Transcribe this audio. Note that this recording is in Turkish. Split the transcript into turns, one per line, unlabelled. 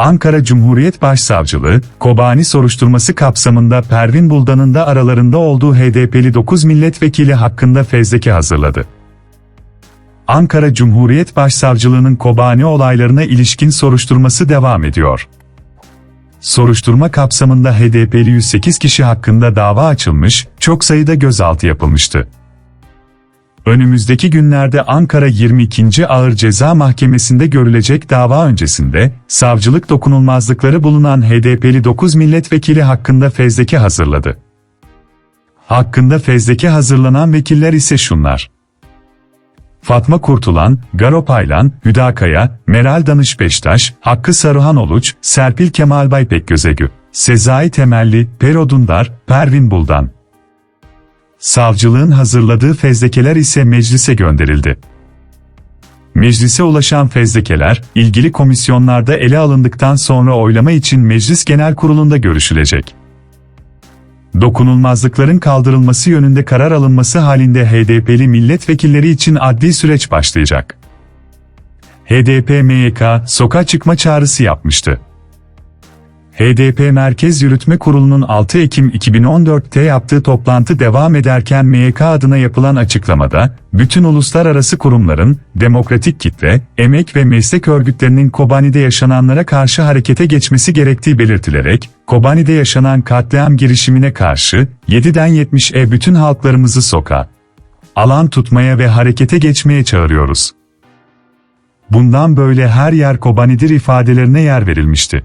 Ankara Cumhuriyet Başsavcılığı, Kobani soruşturması kapsamında Pervin Buldan'ın da aralarında olduğu HDP'li 9 milletvekili hakkında fezleke hazırladı. Ankara Cumhuriyet Başsavcılığı'nın Kobani olaylarına ilişkin soruşturması devam ediyor. Soruşturma kapsamında HDP'li 108 kişi hakkında dava açılmış, çok sayıda gözaltı yapılmıştı. Önümüzdeki günlerde Ankara 22. Ağır Ceza Mahkemesi'nde görülecek dava öncesinde, savcılık dokunulmazlıkları bulunan HDP'li 9 milletvekili hakkında fezleke hazırladı. Hakkında fezleke hazırlanan vekiller ise şunlar. Fatma Kurtulan, Garo Paylan, Hüdakaya, Meral Danış Beştaş, Hakkı Saruhan Oluç, Serpil Kemal Baypek Gözegü, Sezai Temelli, Pero Dundar, Pervin Buldan. Savcılığın hazırladığı fezlekeler ise meclise gönderildi. Meclise ulaşan fezlekeler, ilgili komisyonlarda ele alındıktan sonra oylama için Meclis Genel Kurulu'nda görüşülecek. Dokunulmazlıkların kaldırılması yönünde karar alınması halinde HDP'li milletvekilleri için adli süreç başlayacak. HDP-MYK, sokağa çıkma çağrısı yapmıştı. HDP Merkez Yürütme Kurulu'nun 6 Ekim 2014'te yaptığı toplantı devam ederken MYK adına yapılan açıklamada, bütün uluslararası kurumların, demokratik kitle, emek ve meslek örgütlerinin Kobani'de yaşananlara karşı harekete geçmesi gerektiği belirtilerek, Kobani'de yaşanan katliam girişimine karşı, 7'den 70'e bütün halklarımızı sokağa, alan tutmaya ve harekete geçmeye çağırıyoruz. Bundan böyle her yer Kobani'dir ifadelerine yer verilmişti.